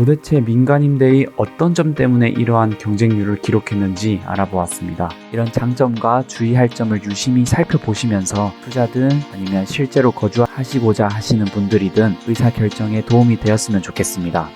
도대체 민간임대의 어떤 점 때문에 이러한 경쟁률을 기록했는지 알아보았습니다. 이런 장점과 주의할 점을 유심히 살펴보시면서 투자든 아니면 실제로 거주하시고자 하시는 분들이든 의사 결정에 도움이 되었으면 좋겠습니다.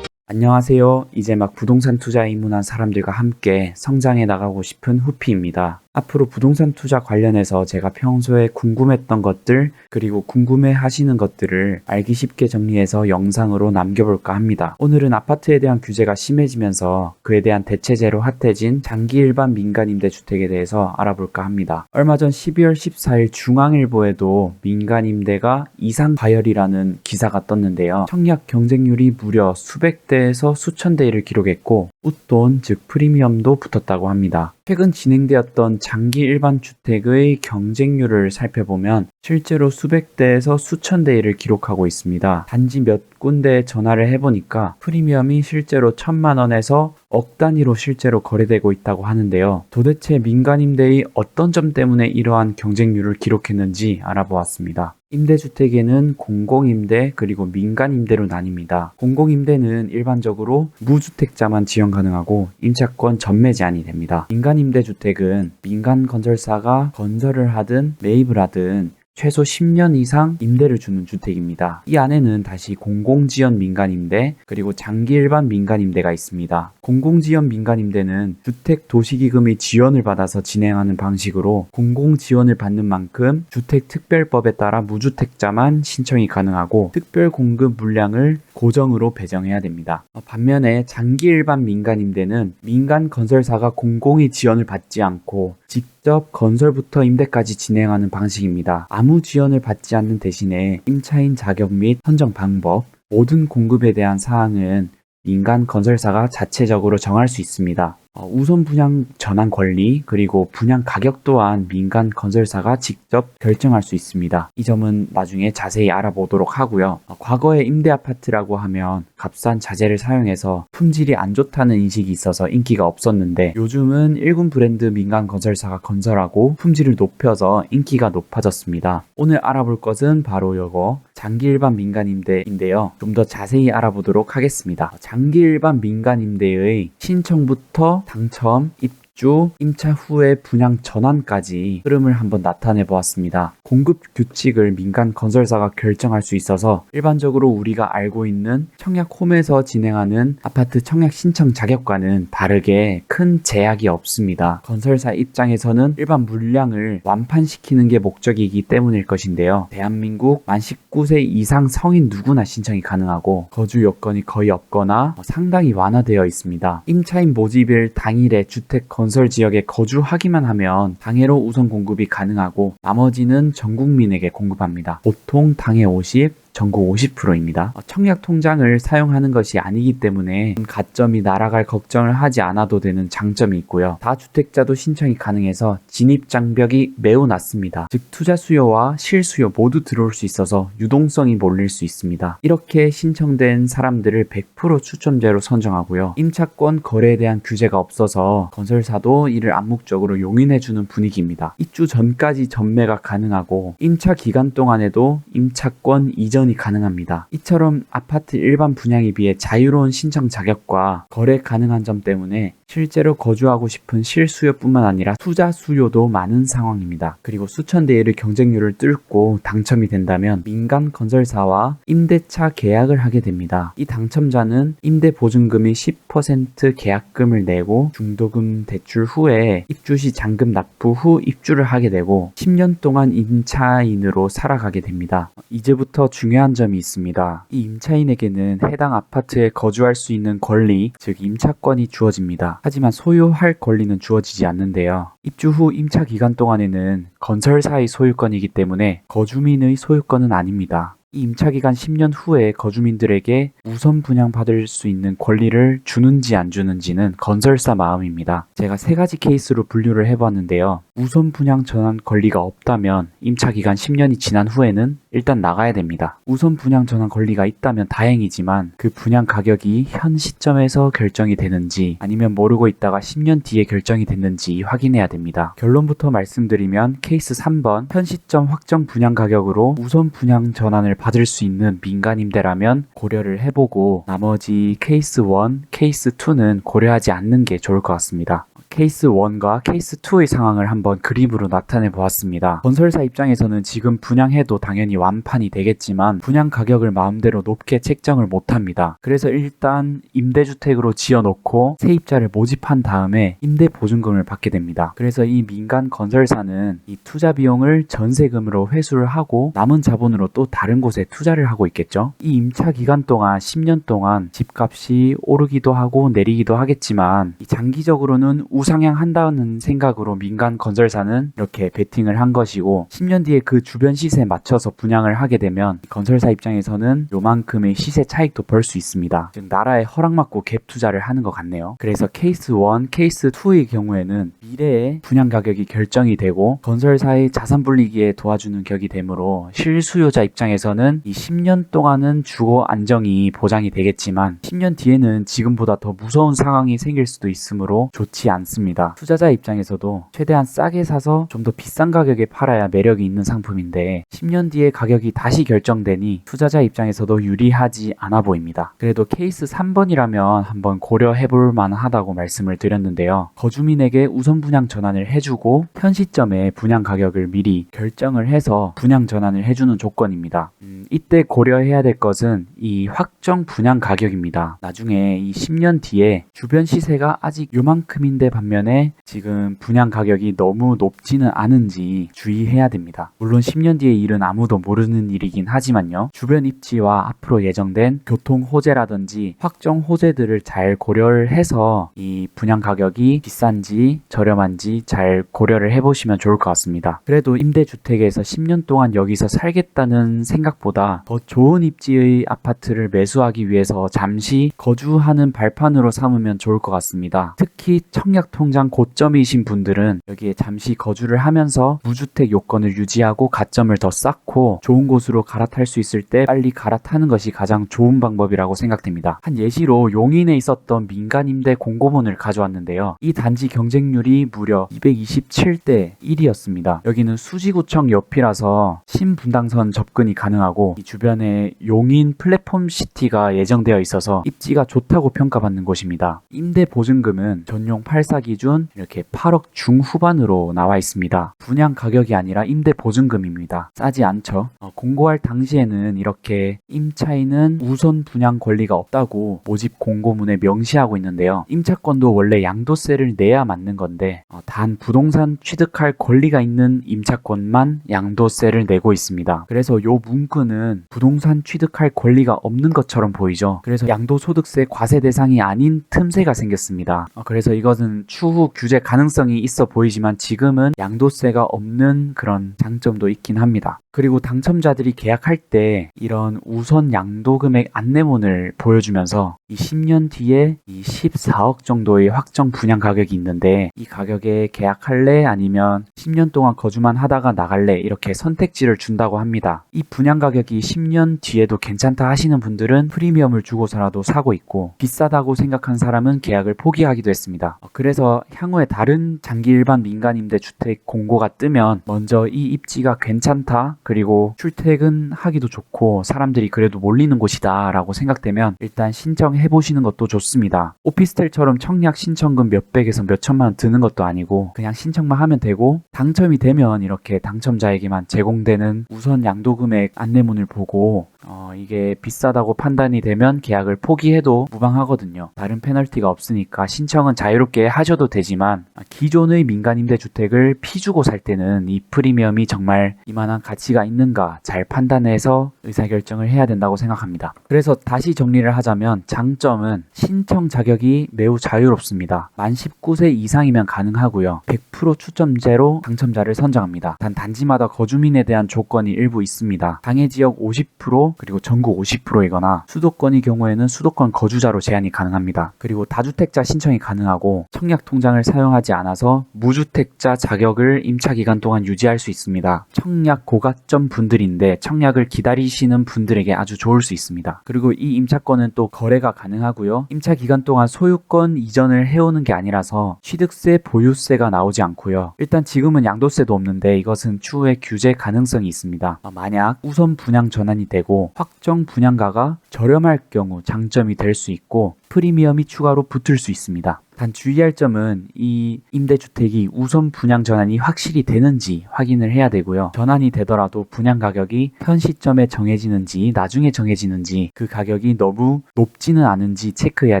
안녕하세요. 이제 막 부동산 투자에 입문한 사람들과 함께 성장해 나가고 싶은 후피입니다. 앞으로 부동산 투자 관련해서 제가 평소에 궁금했던 것들, 그리고 궁금해 하시는 것들을 알기 쉽게 정리해서 영상으로 남겨볼까 합니다. 오늘은 아파트에 대한 규제가 심해지면서 그에 대한 대체제로 핫해진 장기 일반 민간 임대 주택에 대해서 알아볼까 합니다. 얼마 전 12월 14일 중앙일보에도 민간 임대가 이상 과열이라는 기사가 떴는데요. 청약 경쟁률이 무려 수백 대에서 수천 대를 기록했고 웃돈 즉 프리미엄도 붙었다고 합니다. 최근 진행되었던 장기 일반 주택의 경쟁률을 살펴보면 실제로 수백 대에서 수천 대를 기록하고 있습니다. 단지 몇 군데 전화를 해보니까 프리미엄이 실제로 천만 원에서 억 단위로 실제로 거래되고 있다고 하는데요. 도대체 민간임대의 어떤 점 때문에 이러한 경쟁률을 기록했는지 알아보았습니다. 임대주택에는 공공임대 그리고 민간임대로 나뉩니다. 공공임대는 일반적으로 무주택자만 지원 가능하고 임차권 전매 제한이 됩니다. 민간임대주택은 민간 건설사가 건설을 하든 매입을 하든 최소 10년 이상 임대를 주는 주택입니다. 이 안에는 다시 공공지원 민간임대 그리고 장기 일반 민간임대가 있습니다. 공공지원 민간임대는 주택 도시기금이 지원을 받아서 진행하는 방식으로 공공지원을 받는 만큼 주택특별법에 따라 무주택자만 신청이 가능하고 특별 공급 물량을 고정으로 배정해야 됩니다. 어, 반면에 장기 일반 민간임대는 민간 건설사가 공공의 지원을 받지 않고 직접 건설부터 임대까지 진행하는 방식입니다. 아무 지원을 받지 않는 대신에 임차인 자격 및 선정 방법, 모든 공급에 대한 사항은 민간 건설사가 자체적으로 정할 수 있습니다. 어, 우선 분양 전환 권리 그리고 분양 가격 또한 민간 건설사가 직접 결정할 수 있습니다. 이 점은 나중에 자세히 알아보도록 하고요. 어, 과거에 임대 아파트라고 하면 값싼 자재를 사용해서 품질이 안 좋다는 인식이 있어서 인기가 없었는데 요즘은 일군 브랜드 민간 건설사가 건설하고 품질을 높여서 인기가 높아졌습니다. 오늘 알아볼 것은 바로 이거 장기 일반 민간 임대인데요. 좀 더 자세히 알아보도록 하겠습니다. 장기 일반 민간 임대의 신청부터 당첨, 입주, 임차 후에 분양 전환까지 흐름을 한번 나타내 보았습니다. 공급 규칙을 민간 건설사가 결정할 수 있어서 일반적으로 우리가 알고 있는 청약 홈에서 진행하는 아파트 청약 신청 자격과는 다르게 큰 제약이 없습니다. 건설사 입장에서는 일반 물량을 완판시키는 게 목적이기 때문일 것인데요. 대한민국 만 19세 이상 성인 누구나 신청이 가능하고 거주 여건이 거의 없거나 상당히 완화되어 있습니다. 임차인 모집일 당일에 주택 건설 지역에 거주하기만 하면 당해로 우선 공급이 가능하고 나머지는 전 국민에게 공급합니다. 보통 당해 50, 전국 50%입니다. 청약 통장을 사용하는 것이 아니기 때문에 가점이 날아갈 걱정을 하지 않아도 되는 장점이 있고요. 다주택자도 신청이 가능해서 진입 장벽이 매우 낮습니다. 즉 투자 수요와 실수요 모두 들어올 수 있어서 유동성이 몰릴 수 있습니다. 이렇게 신청된 사람들을 100% 추첨제로 선정하고요. 임차권 거래에 대한 규제가 없어서 건설사도 이를 암묵적으로 용인해주는 분위기입니다. 입주 전까지 전매가 가능하고 임차 기간 동안에도 임차권 이전 지원이 가능합니다. 이처럼 아파트 일반 분양에 비해 자유로운 신청 자격과 거래 가능한 점 때문에 실제로 거주하고 싶은 실수요뿐만 아니라 투자 수요도 많은 상황입니다. 그리고 수천 대의 경쟁률을 뚫고 당첨이 된다면 민간 건설사와 임대차 계약을 하게 됩니다. 이 당첨자는 임대 보증금이 10% 계약금을 내고 중도금 대출 후에 입주 시 잔금 납부 후 입주를 하게 되고 10년 동안 임차인으로 살아가게 됩니다. 이제부터 중요한 점이 있습니다. 이 임차인에게는 해당 아파트에 거주할 수 있는 권리, 즉 임차권이 주어집니다. 하지만 소유할 권리는 주어지지 않는데요. 입주 후 임차 기간 동안에는 건설사의 소유권이기 때문에 거주민의 소유권은 아닙니다. 이 임차 기간 10년 후에 거주민들에게 우선 분양받을 수 있는 권리를 주는지 안 주는지는 건설사 마음입니다. 제가 세 가지 케이스로 분류를 해봤는데요. 우선 분양 전환 권리가 없다면 임차 기간 10년이 지난 후에는 일단 나가야 됩니다. 우선 분양 전환 권리가 있다면 다행이지만 그 분양 가격이 현 시점에서 결정이 되는지 아니면 모르고 있다가 10년 뒤에 결정이 됐는지 확인해야 됩니다. 결론부터 말씀드리면 케이스 3번 현 시점 확정 분양 가격으로 우선 분양 전환을 받을 수 있는 민간 임대라면 고려를 해보고 나머지 케이스 1, 케이스 2는 고려하지 않는 게 좋을 것 같습니다. 케이스 1과 케이스 2의 상황을 한번 그림으로 나타내 보았습니다. 건설사 입장에서는 지금 분양해도 당연히 완판이 되겠지만 분양 가격을 마음대로 높게 책정을 못합니다. 그래서 일단 임대주택으로 지어놓고 세입자를 모집한 다음에 임대 보증금을 받게 됩니다. 그래서 이 민간 건설사는 이 투자 비용을 전세금으로 회수를 하고 남은 자본으로 또 다른 곳에 투자를 하고 있겠죠. 이 임차 기간 동안 10년 동안 집값이 오르기도 하고 내리기도 하겠지만 이 장기적으로는 우상 향한다는 생각으로 민간 건설사는 이렇게 베팅을 한 것이고 10년 뒤에 그 주변 시세에 맞춰서 분양을 하게 되면 건설사 입장에서는 요만큼의 시세 차익도 벌 수 있습니다. 즉 나라에 허락받고 갭 투자를 하는 것 같네요. 그래서 케이스 1, 케이스 2의 경우에는 미래에 분양 가격이 결정이 되고 건설사의 자산 불리기에 도와주는 격이 되므로 실수요자 입장에서는 이 10년 동안은 주거 안정이 보장이 되겠지만 10년 뒤에는 지금보다 더 무서운 상황이 생길 수도 있으므로 좋지 않습니다. 투자자 입장에서도 최대한 싸게 사서 좀 더 비싼 가격에 팔아야 매력이 있는 상품인데 10년 뒤에 가격이 다시 결정되니 투자자 입장에서도 유리하지 않아 보입니다. 그래도 케이스 3번이라면 한번 고려해 볼 만하다고 말씀을 드렸는데요. 거주민에게 우선 분양 전환을 해주고 현 시점에 분양 가격을 미리 결정을 해서 분양 전환을 해주는 조건입니다. 음, 이때 고려해야 될 것은 이 확정 분양 가격입니다. 나중에 이 10년 뒤에 주변 시세가 아직 요만큼인데 반면에 지금 분양 가격이 너무 높지는 않은지 주의해야 됩니다. 물론 10년 뒤의 일은 아무도 모르는 일이긴 하지만요. 주변 입지와 앞으로 예정된 교통 호재라든지 확정 호재들을 잘 고려를 해서 이 분양 가격이 비싼지 저렴한지 잘 고려를 해보시면 좋을 것 같습니다. 그래도 임대주택에서 10년 동안 여기서 살겠다는 생각보다 더 좋은 입지의 아파트를 매수하기 위해서 잠시 거주하는 발판으로 삼으면 좋을 것 같습니다. 특히 청약 통장 고점이신 분들은 여기에 잠시 거주를 하면서 무주택 요건을 유지하고 가점을 더 쌓고 좋은 곳으로 갈아탈 수 있을 때 빨리 갈아타는 것이 가장 좋은 방법이라고 생각됩니다. 한 예시로 용인에 있었던 민간임대 공고문을 가져왔는데요. 이 단지 경쟁률이 무려 227대 1이었습니다. 여기는 수지구청 옆이라서 신분당선 접근이 가능하고 이 주변에 용인 플랫폼 시티가 예정되어 있어서 입지가 좋다고 평가받는 곳입니다. 임대 보증금은 전용 84 기준 이렇게 8억 중후반으로 나와 있습니다. 분양 가격이 아니라 임대 보증금입니다. 싸지 않죠? 어, 공고할 당시에는 이렇게 임차인은 우선 분양 권리가 없다고 모집 공고문에 명시하고 있는데요. 임차권도 원래 양도세를 내야 맞는 건데 어, 단 부동산 취득할 권리가 있는 임차권만 양도세를 내고 있습니다. 그래서 요 문구는 부동산 취득할 권리가 없는 것처럼 보이죠. 그래서 양도소득세 과세 대상이 아닌 틈새가 생겼습니다. 어, 그래서 이것은 추후 규제 가능성이 있어 보이지만 지금은 양도세가 없는 그런 장점도 있긴 합니다. 그리고 당첨자들이 계약할 때 이런 우선 양도 금액 안내문을 보여주면서 이 10년 뒤에 이 14억 정도의 확정 분양 가격이 있는데 이 가격에 계약할래 아니면 10년 동안 거주만 하다가 나갈래 이렇게 선택지를 준다고 합니다. 이 분양 가격이 10년 뒤에도 괜찮다 하시는 분들은 프리미엄을 주고서라도 사고 있고 비싸다고 생각한 사람은 계약을 포기하기도 했습니다. 그래서 향후에 다른 장기 일반 민간임대 주택 공고가 뜨면 먼저 이 입지가 괜찮다 그리고 출퇴근하기도 좋고 사람들이 그래도 몰리는 곳이다 라고 생각되면 일단 신청해 보시는 것도 좋습니다. 오피스텔처럼 청약 신청금 몇백에서 몇천만 원 드는 것도 아니고 그냥 신청만 하면 되고 당첨이 되면 이렇게 당첨자에게만 제공되는 우선 양도 금액 안내문을 보고 어, 이게 비싸다고 판단이 되면 계약을 포기해도 무방하거든요. 다른 페널티가 없으니까 신청은 자유롭게 하셔도 되지만 기존의 민간 임대주택을 피주고 살 때는 이 프리미엄이 정말 이만한 가치가 있는가 잘 판단해서 의사결정을 해야 된다고 생각합니다. 그래서 다시 정리를 하자면 장점은 신청 자격이 매우 자유롭습니다. 만 19세 이상이면 가능하고요. 100% 추첨제로 당첨자를 선정합니다. 단 단지마다 거주민에 대한 조건이 일부 있습니다. 당해 지역 50%, 그리고 전국 50%이거나 수도권의 경우에는 수도권 거주자로 제한이 가능합니다. 그리고 다주택자 신청이 가능하고 청약 통장을 사용하지 않아서 무주택자 자격을 임차 기간 동안 유지할 수 있습니다. 청약 고가점 분들인데 청약을 기다리시는 분들에게 아주 좋을 수 있습니다. 그리고 이 임차권은 또 거래가 가능하고요. 임차 기간 동안 소유권 이전을 해오는 게 아니라서 취득세, 보유세가 나오지 않고요. 일단 지금은 양도세도 없는데 이것은 추후에 규제 가능성이 있습니다. 어, 만약 우선 분양 전환이 되고 확정 분양가가 저렴할 경우 장점이 될 수 있고 프리미엄이 추가로 붙을 수 있습니다. 단 주의할 점은 이 임대주택이 우선 분양 전환이 확실히 되는지 확인을 해야 되고요. 전환이 되더라도 분양 가격이 현 시점에 정해지는지 나중에 정해지는지 그 가격이 너무 높지는 않은지 체크해야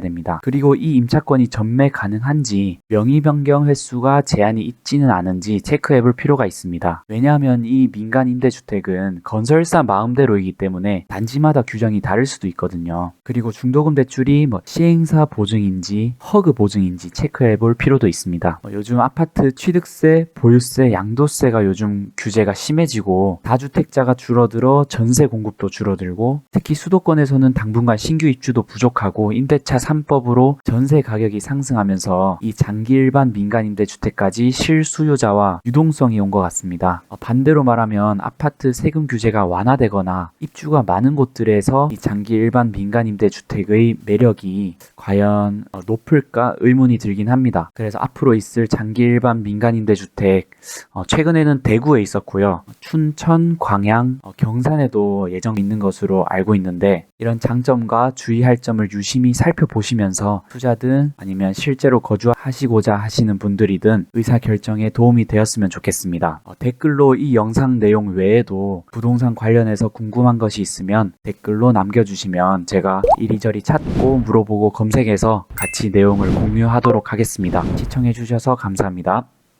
됩니다. 그리고 이 임차권이 전매 가능한지 명의 변경 횟수가 제한이 있지는 않은지 체크해 볼 필요가 있습니다. 왜냐하면 이 민간 임대주택은 건설사 마음대로이기 때문에 단지마다 규정이 다를 수도 있거든요. 그리고 중도금 대출이 뭐 시행사 보증인지 허그 보증인지 체크해 볼 필요도 있습니다. 어, 요즘 아파트 취득세, 보유세, 양도세가 요즘 규제가 심해지고 다주택자가 줄어들어 전세 공급도 줄어들고 특히 수도권에서는 당분간 신규 입주도 부족하고 임대차 3법으로 전세 가격이 상승하면서 이 장기 일반 민간 임대주택까지 실수요자와 유동성이 온 것 같습니다. 어, 반대로 말하면 아파트 세금 규제가 완화되거나 입주가 많은 곳들에서 이 장기 일반 민간 임대주택의 매력이 과연 어, 높을까 의문 이 들긴 합니다. 그래서 앞으로 있을 장기 일반 민간 임대 주택 어, 최근에는 대구에 있었고요. 춘천, 광양, 어, 경산에도 예정 있는 것으로 알고 있는데 이런 장점과 주의할 점을 유심히 살펴보시면서 투자든 아니면 실제로 거주하시고자 하시는 분들이든 의사 결정에 도움이 되었으면 좋겠습니다. 어, 댓글로 이 영상 내용 외에도 부동산 관련해서 궁금한 것이 있으면 댓글로 남겨주시면 제가 이리저리 찾고 물어보고 검색해서 같이 내용을 공유하도록 하겠습니다. 시청해주셔서 감사합니다.